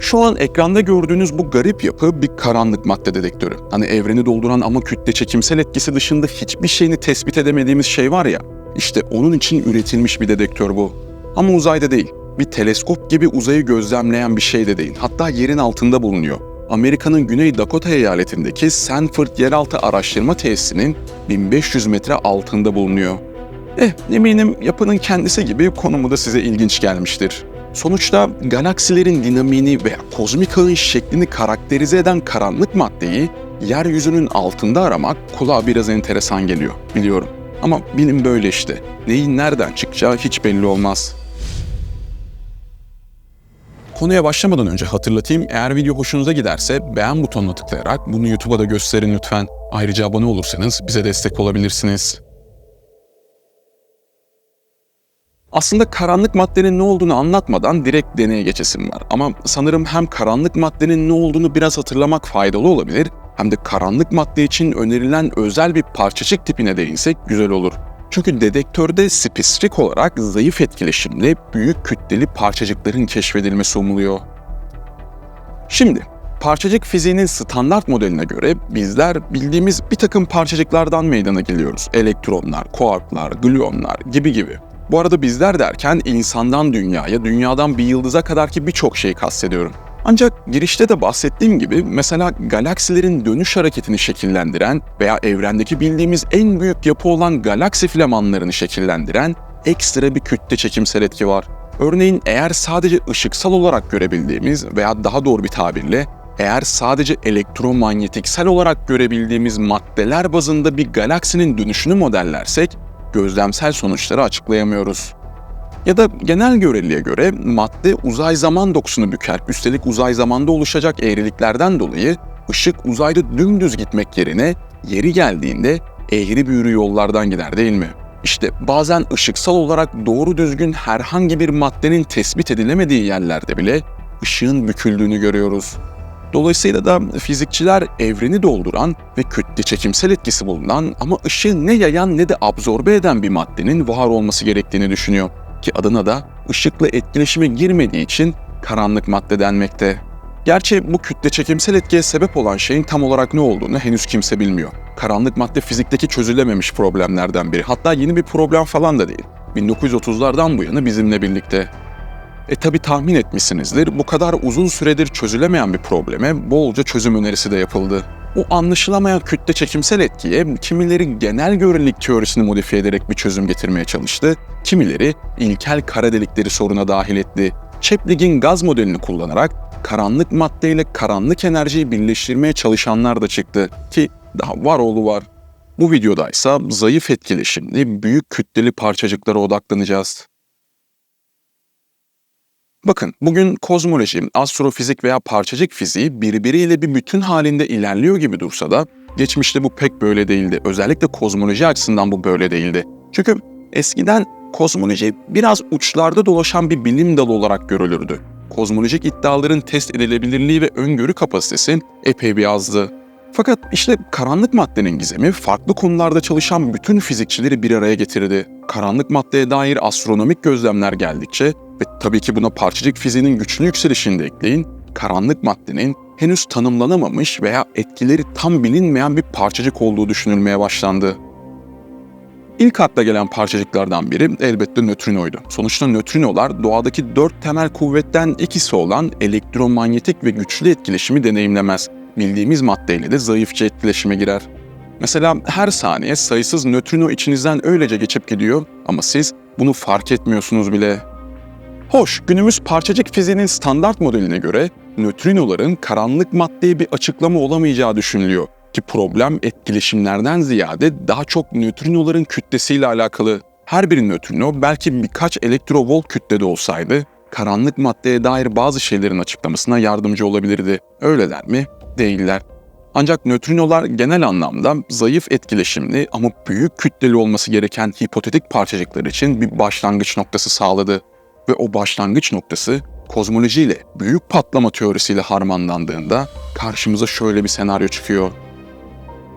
Şu an ekranda gördüğünüz bu garip yapı bir karanlık madde dedektörü. Hani evreni dolduran ama kütle çekimsel etkisi dışında hiçbir şeyini tespit edemediğimiz şey var ya, işte onun için üretilmiş bir dedektör bu. Ama uzayda değil, bir teleskop gibi uzayı gözlemleyen bir şey de değil. Hatta yerin altında bulunuyor. Amerika'nın Güney Dakota eyaletindeki Sanford Yeraltı Araştırma Tesisi'nin 1500 metre altında bulunuyor. Eh, eminim yapının kendisi gibi konumu da size ilginç gelmiştir. Sonuçta galaksilerin dinamiğini veya kozmik ağın şeklini karakterize eden karanlık maddeyi yeryüzünün altında aramak kulağa biraz enteresan geliyor, biliyorum. Ama bilim böyle işte. Neyin nereden çıkacağı hiç belli olmaz. Konuya başlamadan önce hatırlatayım, eğer video hoşunuza giderse beğen butonuna tıklayarak bunu YouTube'a da gösterin lütfen. Ayrıca abone olursanız bize destek olabilirsiniz. Aslında karanlık maddenin ne olduğunu anlatmadan direkt deneye geçesim var. Ama sanırım hem karanlık maddenin ne olduğunu biraz hatırlamak faydalı olabilir, hem de karanlık madde için önerilen özel bir parçacık tipine değinsek güzel olur. Çünkü dedektörde spesifik olarak zayıf etkileşimli büyük kütleli parçacıkların keşfedilmesi umuluyor. Şimdi, parçacık fiziğinin standart modeline göre bizler bildiğimiz bir takım parçacıklardan meydana geliyoruz. Elektronlar, kuarklar, gluonlar gibi gibi. Bu arada bizler derken insandan dünyaya, dünyadan bir yıldıza kadarki birçok şeyi kastediyorum. Ancak girişte de bahsettiğim gibi mesela galaksilerin dönüş hareketini şekillendiren veya evrendeki bildiğimiz en büyük yapı olan galaksi filamanlarını şekillendiren ekstra bir kütle çekimsel etki var. Örneğin eğer sadece ışıksal olarak görebildiğimiz veya daha doğru bir tabirle eğer sadece elektromanyetiksel olarak görebildiğimiz maddeler bazında bir galaksinin dönüşünü modellersek gözlemsel sonuçları açıklayamıyoruz. Ya da genel göreliye göre madde uzay zaman dokusunu büker. Üstelik uzay zamanda oluşacak eğriliklerden dolayı ışık uzayda dümdüz gitmek yerine yeri geldiğinde eğri büğrü yollardan gider değil mi? İşte bazen ışıksal olarak doğru düzgün herhangi bir maddenin tespit edilemediği yerlerde bile ışığın büküldüğünü görüyoruz. Dolayısıyla da fizikçiler evreni dolduran ve kütle çekimsel etkisi bulunan ama ışığı ne yayan ne de absorbe eden bir maddenin var olması gerektiğini düşünüyor ki adına da ışıkla etkileşime girmediği için karanlık madde denmekte. Gerçi bu kütle çekimsel etkiye sebep olan şeyin tam olarak ne olduğunu henüz kimse bilmiyor. Karanlık madde fizikteki çözülememiş problemlerden biri. Hatta yeni bir problem falan da değil. 1930'lardan bu yana bizimle birlikte. E tabi tahmin etmişsinizdir, bu kadar uzun süredir çözülemeyen bir probleme bolca çözüm önerisi de yapıldı. O anlaşılamayan kütle çekimsel etkiye kimileri genel görelilik teorisini modifiye ederek bir çözüm getirmeye çalıştı, kimileri ilkel kara delikleri soruna dahil etti. Cheplig'in gaz modelini kullanarak karanlık maddeyle karanlık enerjiyi birleştirmeye çalışanlar da çıktı ki daha var oğlu var. Bu videoda ise zayıf etkileşimli büyük kütleli parçacıklara odaklanacağız. Bakın bugün kozmoloji, astrofizik veya parçacık fiziği birbiriyle bir bütün halinde ilerliyor gibi dursa da geçmişte bu pek böyle değildi. Özellikle kozmoloji açısından bu böyle değildi. Çünkü eskiden kozmoloji biraz uçlarda dolaşan bir bilim dalı olarak görülürdü. Kozmolojik iddiaların test edilebilirliği ve öngörü kapasitesi epey bir azdı. Fakat işte karanlık maddenin gizemi farklı konularda çalışan bütün fizikçileri bir araya getirdi. Karanlık maddeye dair astronomik gözlemler geldikçe ve tabii ki buna parçacık fiziğinin güçlü yükselişini de ekleyin, karanlık maddenin henüz tanımlanamamış veya etkileri tam bilinmeyen bir parçacık olduğu düşünülmeye başlandı. İlk akla gelen parçacıklardan biri elbette nötrinoydu. Sonuçta nötrinolar doğadaki dört temel kuvvetten ikisi olan elektromanyetik ve güçlü etkileşimi deneyimlemez. Bildiğimiz maddeyle de zayıfça etkileşime girer. Mesela her saniye sayısız nötrino içinizden öylece geçip gidiyor ama siz bunu fark etmiyorsunuz bile. Hoş, günümüz parçacık fiziğinin standart modeline göre nötrinoların karanlık maddeye bir açıklama olamayacağı düşünülüyor ki problem etkileşimlerden ziyade daha çok nötrinoların kütlesiyle alakalı. Her bir nötrino belki birkaç elektrovolt kütlede olsaydı karanlık maddeye dair bazı şeylerin açıklamasına yardımcı olabilirdi. Öyleler mi? Değiller. Ancak nötrinolar genel anlamda zayıf etkileşimli ama büyük kütleli olması gereken hipotetik parçacıklar için bir başlangıç noktası sağladı. Ve o başlangıç noktası kozmolojiyle büyük patlama teorisiyle harmanlandığında karşımıza şöyle bir senaryo çıkıyor.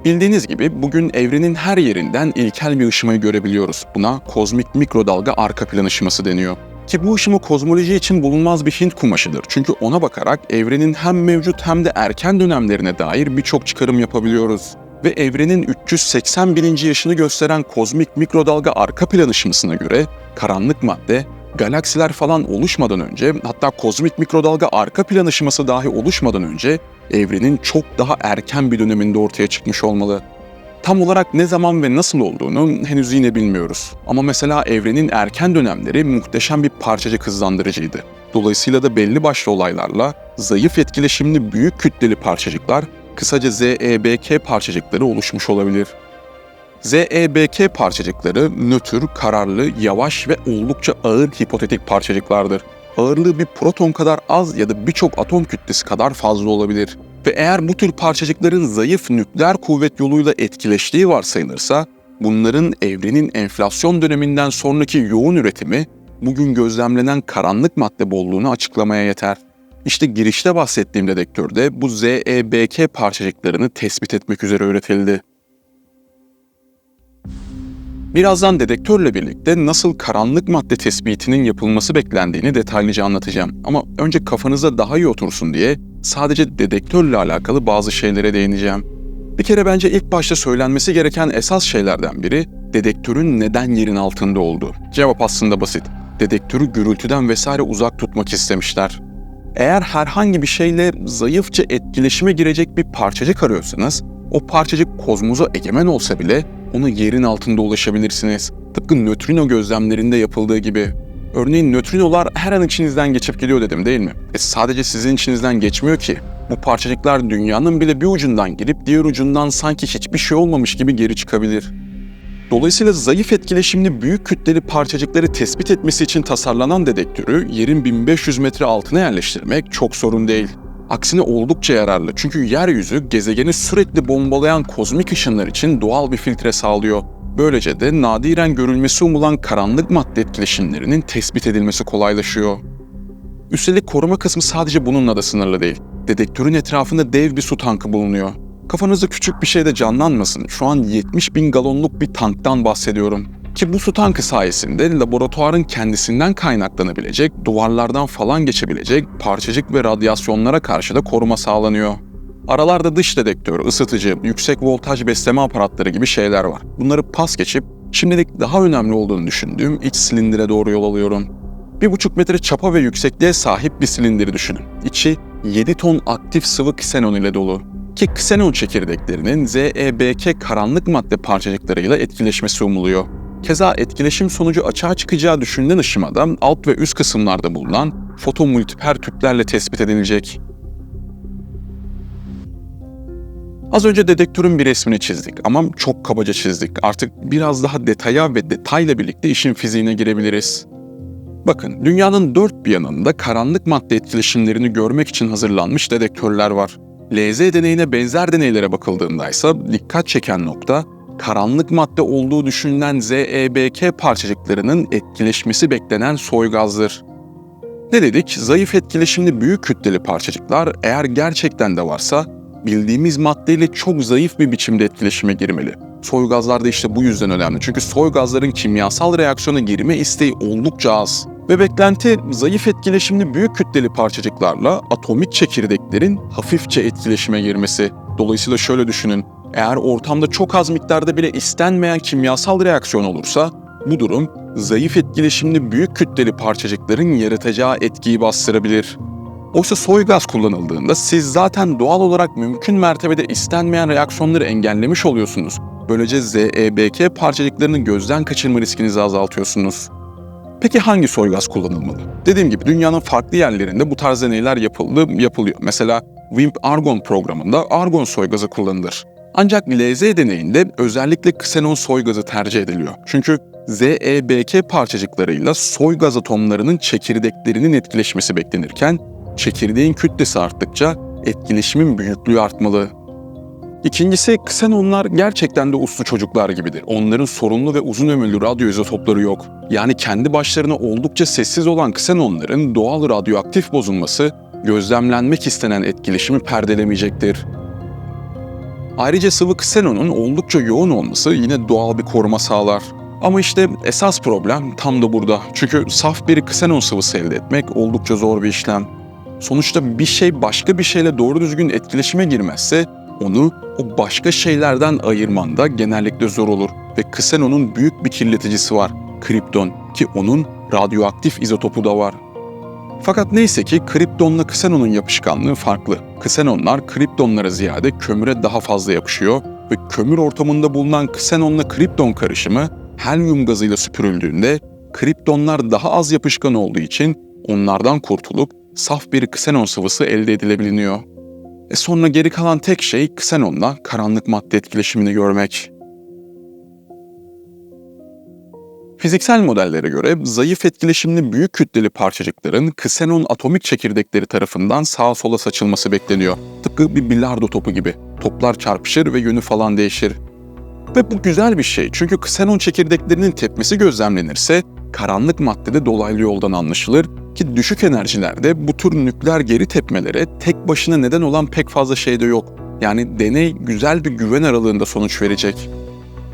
Bildiğiniz gibi bugün evrenin her yerinden ilkel bir ışımayı görebiliyoruz. Buna kozmik mikrodalga arka plan ışıması deniyor. Ki bu ışıma kozmoloji için bulunmaz bir Hint kumaşıdır. Çünkü ona bakarak evrenin hem mevcut hem de erken dönemlerine dair birçok çıkarım yapabiliyoruz. Ve evrenin 380 bininci yaşını gösteren kozmik mikrodalga arka plan ışımasına göre karanlık madde, galaksiler falan oluşmadan önce hatta kozmik mikrodalga arka plan ışıması dahi oluşmadan önce evrenin çok daha erken bir döneminde ortaya çıkmış olmalı. Tam olarak ne zaman ve nasıl olduğunu henüz yine bilmiyoruz. Ama mesela evrenin erken dönemleri muhteşem bir parçacık hızlandırıcıydı. Dolayısıyla da belli başlı olaylarla zayıf etkileşimli büyük kütleli parçacıklar, kısaca ZEBK parçacıkları oluşmuş olabilir. ZEBK parçacıkları nötr, kararlı, yavaş ve oldukça ağır hipotetik parçacıklardır. Ağırlığı bir proton kadar az ya da birçok atom kütlesi kadar fazla olabilir. Ve eğer bu tür parçacıkların zayıf nükleer kuvvet yoluyla etkileştiği varsayılırsa, bunların evrenin enflasyon döneminden sonraki yoğun üretimi bugün gözlemlenen karanlık madde bolluğunu açıklamaya yeter. İşte girişte bahsettiğim dedektörde bu ZEBK parçacıklarını tespit etmek üzere üretildi. Birazdan dedektörle birlikte nasıl karanlık madde tespitinin yapılması beklendiğini detaylıca anlatacağım. Ama önce kafanıza daha iyi otursun diye sadece dedektörle alakalı bazı şeylere değineceğim. Bir kere bence ilk başta söylenmesi gereken esas şeylerden biri dedektörün neden yerin altında olduğu. Cevap aslında basit. Dedektörü gürültüden vesaire uzak tutmak istemişler. Eğer herhangi bir şeyle zayıfça etkileşime girecek bir parçacık arıyorsanız, o parçacık kozmoza egemen olsa bile onu yerin altında ulaşabilirsiniz. Tıpkı nötrino gözlemlerinde yapıldığı gibi. Örneğin nötrinolar her an içinizden geçip gidiyor dedim değil mi? E sadece sizin içinizden geçmiyor ki. Bu parçacıklar dünyanın bile bir ucundan girip diğer ucundan sanki hiçbir şey olmamış gibi geri çıkabilir. Dolayısıyla zayıf etkileşimli büyük kütleli parçacıkları tespit etmesi için tasarlanan dedektörü yerin 1500 metre altına yerleştirmek çok sorun değil. Aksine oldukça yararlı çünkü yeryüzü gezegeni sürekli bombalayan kozmik ışınlar için doğal bir filtre sağlıyor. Böylece de nadiren görülmesi umulan karanlık madde etkileşimlerinin tespit edilmesi kolaylaşıyor. Üstelik koruma kısmı sadece bununla da sınırlı değil. Dedektörün etrafında dev bir su tankı bulunuyor. Kafanızda küçük bir şey de canlanmasın. Şu an 70 bin galonluk bir tanktan bahsediyorum. Ki bu su tankı sayesinde laboratuvarın kendisinden kaynaklanabilecek, duvarlardan falan geçebilecek parçacık ve radyasyonlara karşı da koruma sağlanıyor. Aralarda dış dedektör, ısıtıcı, yüksek voltaj besleme aparatları gibi şeyler var. Bunları pas geçip şimdilik daha önemli olduğunu düşündüğüm iç silindire doğru yol alıyorum. 1,5 metre çapa ve yüksekliğe sahip bir silindiri düşünün. İçi 7 ton aktif sıvı ksenon ile dolu. Ki ksenon çekirdeklerinin ZEBK karanlık madde parçacıklarıyla etkileşmesi umuluyor. Keza etkileşim sonucu açığa çıkacağı düşünülen ışımada alt ve üst kısımlarda bulunan fotomultiper tüplerle tespit edilecek. Az önce dedektörün bir resmini çizdik ama çok kabaca çizdik. Artık biraz daha detaya ve detayla birlikte işin fiziğine girebiliriz. Bakın, dünyanın dört bir yanında karanlık madde etkileşimlerini görmek için hazırlanmış dedektörler var. LZ deneyine benzer deneylere bakıldığında ise dikkat çeken nokta, karanlık madde olduğu düşünülen ZEBK parçacıklarının etkileşmesi beklenen soy gazdır. Ne dedik? Zayıf etkileşimli büyük kütleli parçacıklar eğer gerçekten de varsa bildiğimiz maddeyle çok zayıf bir biçimde etkileşime girmeli. Soy gazlar da işte bu yüzden önemli. Çünkü soy gazların kimyasal reaksiyona girme isteği oldukça az. Ve beklenti zayıf etkileşimli büyük kütleli parçacıklarla atomik çekirdeklerin hafifçe etkileşime girmesi. Dolayısıyla şöyle düşünün. Eğer ortamda çok az miktarda bile istenmeyen kimyasal reaksiyon olursa bu durum zayıf etkileşimli büyük kütleli parçacıkların yaratacağı etkiyi bastırabilir. Oysa soy gaz kullanıldığında siz zaten doğal olarak mümkün mertebede istenmeyen reaksiyonları engellemiş oluyorsunuz. Böylece ZEBK parçacıklarını gözden kaçırma riskinizi azaltıyorsunuz. Peki hangi soy gaz kullanılmalı? Dediğim gibi dünyanın farklı yerlerinde bu tarz deneyler yapıldı, yapılıyor. Mesela WIMP Argon programında argon soy gazı kullanılır. Ancak LZ deneyinde özellikle ksenon soy tercih ediliyor. Çünkü ZEBK parçacıklarıyla soy gaz atomlarının çekirdeklerinin etkileşmesi beklenirken çekirdeğin kütlesi arttıkça etkileşimin büyüklüğü artmalı. İkincisi, ksenonlar gerçekten de uslu çocuklar gibidir. Onların sorunlu ve uzun ömürlü radyo izotopları yok. Yani kendi başlarına oldukça sessiz olan ksenonların doğal radyoaktif bozulması gözlemlenmek istenen etkileşimi perdelemeyecektir. Ayrıca sıvı ksenonun oldukça yoğun olması yine doğal bir koruma sağlar. Ama işte esas problem tam da burada. Çünkü saf bir ksenon sıvısı elde etmek oldukça zor bir işlem. Sonuçta bir şey başka bir şeyle doğru düzgün etkileşime girmezse onu o başka şeylerden ayırman da genellikle zor olur. Ve ksenonun büyük bir kirleticisi var. Kripton ki onun radyoaktif izotopu da var. Fakat neyse ki kriptonla ksenonun yapışkanlığı farklı. Ksenonlar kriptonlara ziyade kömüre daha fazla yapışıyor ve kömür ortamında bulunan ksenonla kripton karışımı helyum gazıyla süpürüldüğünde kriptonlar daha az yapışkan olduğu için onlardan kurtulup saf bir ksenon sıvısı elde edilebiliyor. E sonra geri kalan tek şey ksenonla karanlık madde etkileşimini görmek. Fiziksel modellere göre zayıf etkileşimli büyük kütleli parçacıkların ksenon atomik çekirdekleri tarafından sağa sola saçılması bekleniyor. Tıpkı bir bilardo topu gibi. Toplar çarpışır ve yönü falan değişir. Ve bu güzel bir şey çünkü ksenon çekirdeklerinin tepmesi gözlemlenirse karanlık maddede dolaylı yoldan anlaşılır ki düşük enerjilerde bu tür nükleer geri tepmelere tek başına neden olan pek fazla şey de yok. Yani deney güzel bir güven aralığında sonuç verecek.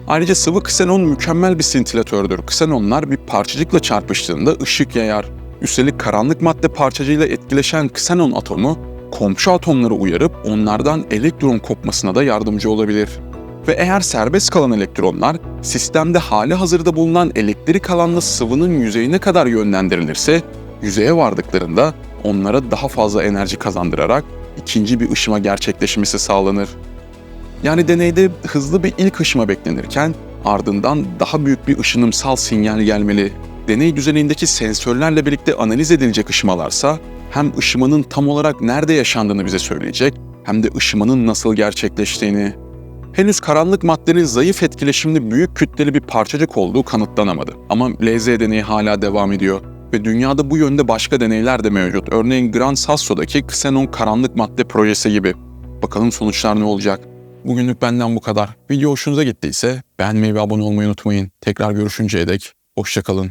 Ayrıca sıvı ksenon mükemmel bir sintilatördür. Ksenonlar bir parçacıkla çarpıştığında ışık yayar. Üstelik karanlık madde parçacığıyla etkileşen ksenon atomu komşu atomları uyarıp onlardan elektron kopmasına da yardımcı olabilir. Ve eğer serbest kalan elektronlar sistemde hali hazırda bulunan elektrik alanlı sıvının yüzeyine kadar yönlendirilirse yüzeye vardıklarında onlara daha fazla enerji kazandırarak ikinci bir ışıma gerçekleşmesi sağlanır. Yani deneyde hızlı bir ilk ışıma beklenirken ardından daha büyük bir ışınımsal sinyal gelmeli. Deney düzenindeki sensörlerle birlikte analiz edilecek ışımalarsa hem ışımanın tam olarak nerede yaşandığını bize söyleyecek hem de ışımanın nasıl gerçekleştiğini. Henüz karanlık maddenin zayıf etkileşimli büyük kütleli bir parçacık olduğu kanıtlanamadı. Ama LZ deneyi hala devam ediyor ve dünyada bu yönde başka deneyler de mevcut. Örneğin Gran Sasso'daki Xenon karanlık madde projesi gibi. Bakalım sonuçlar ne olacak? Bugünlük benden bu kadar. Video hoşunuza gittiyse beğenmeyi ve abone olmayı unutmayın. Tekrar görüşünceye dek hoşçakalın.